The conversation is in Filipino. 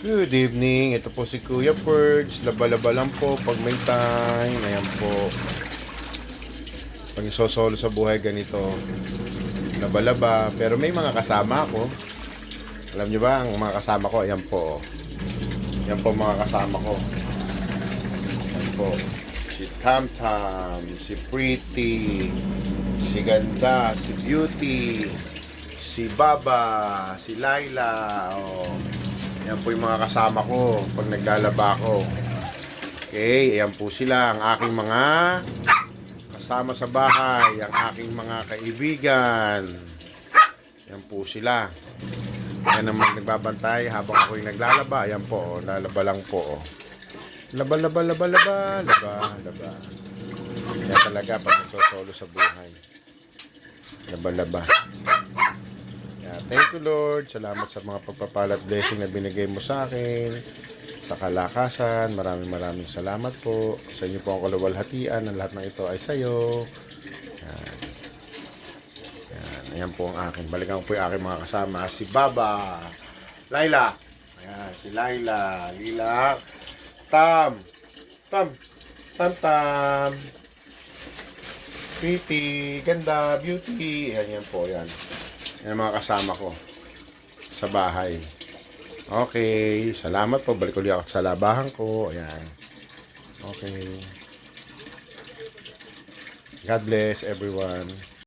Good evening. Ito po si Kuya Purge. Laba-laba lang po pag may time. Ayan po. Pag isosolo sa buhay ganito. Laba-laba. Pero may mga kasama ako. Alam nyo ba, ang mga kasama ko, ayan po. Ayan po mga kasama ko. Ayan po. Si Tam Tam, si Pretty, si Ganda, si Beauty, si Baba, si Laila. Oh. Yan po yung mga kasama ko pag naglalaba ako. Okay, ayan po sila ang aking mga kasama sa bahay, ang aking mga kaibigan. Yan po sila. Yan naman nagbabantay habang ako'y naglalaba. Ayan po, oh, lalaba lang po. Oh. Laba, laba, laba, laba, laba, laba. Kaya talaga pag nagsosolo sa buhay. Laba, laba. Thank you Lord. Salamat sa mga pagpapalat blessing na binigay mo sa akin. Sa kalakasan. Maraming maraming salamat po. Sa inyo po ang kaluwalhatian. Ang lahat ng ito ay sa iyo. Yan. Yan. Ayan po ang akin. Balikan ko po yung aking mga kasama. Si Baba. Laila. Ayan. Si Laila. Lila. Tam. Tam. Tam Tam. Pretty. Ganda. Beauty. Ayan yan po. Yan. Yan mga kasama ko sa bahay. Okay, salamat po. Balik ulit ako sa labahan ko. Ayan. Okay. God bless everyone.